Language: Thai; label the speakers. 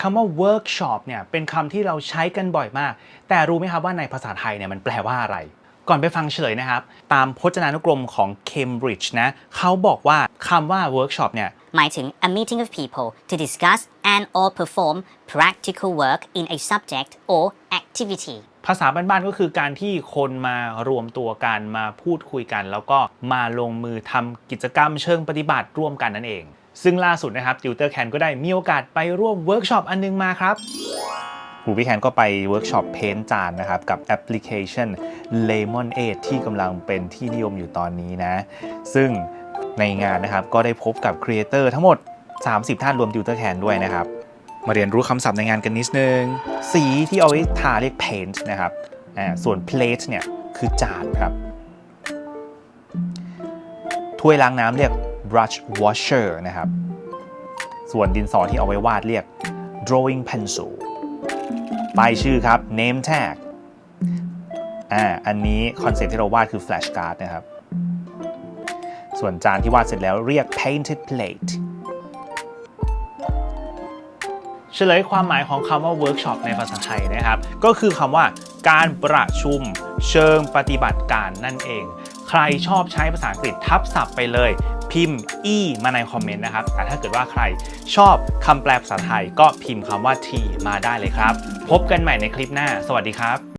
Speaker 1: คำว่า workshop เนี่ยเป็นคำที่เราใช้กันบ่อยมาก แต่รู้ไหมครับว่าในภาษาไทยเนี่ยมันแปลว่าอะไร ก่อนไปฟังเฉลยนะครับ ตามพจนานุกรมของ Cambridge นะเขาบอกว่าคำว่า workshop เนี่ย
Speaker 2: หมายถึง a meeting of people to discuss and or perform practical work in a subject or activity
Speaker 1: ภาษาบ้านๆก็คือการที่คนมารวมตัวกันมาพูดคุยกัน แล้วก็มาลงมือทำกิจกรรมเชิงปฏิบัติร่วมกันนั่นเอง ซึ่งล่าสุดนะครับติวเตอร์แคนก็ได้มีโอกาสไปร่วมเวิร์กช็อปอันนึงมาครับครูพี่แคนก็ไปเวิร์กช็อปเพ้นจานนะครับ กับแอปพลิเคชัน Lemon 8ที่กำลังเป็นที่นิยมอยู่ตอนนี้นะ ซึ่งในงานนะครับก็ได้พบกับครีเอเตอร์ทั้งหมด 30 ท่านรวมติวเตอร์แคนด้วยนะครับ มาเรียนรู้คำศัพท์ในงานกันนิดนึง สีที่เอาไว้ทาเรียก paint นะครับอ่าส่วน plate เนี่ยคือจานครับ ถ้วยล้างน้ำเรียก brush washer นะครับ ส่วนดินสอที่เอาไว้วาดเรียก drawing pencil ป้ายชื่อครับ name tag อ่า อันนี้คอนเซ็ปที่เราวาดคือ flash card นะครับ ส่วนจานที่วาดเสร็จแล้วเรียก painted plate เฉลยความหมายของคำว่า workshop ในภาษาไทยนะครับ ก็คือคำว่าการประชุมเชิงปฏิบัติการนั่นเอง ใครชอบใช้ภาษาอังกฤษทับศัพท์ไปเลย พิมพ์ e มาในคอมเมนต์นะครับแต่ถ้าเกิดว่าใครชอบคำแปลภาษาไทยก็พิมพ์คำว่า t มาได้เลยครับ พบกันใหม่ในคลิปหน้า สวัสดีครับ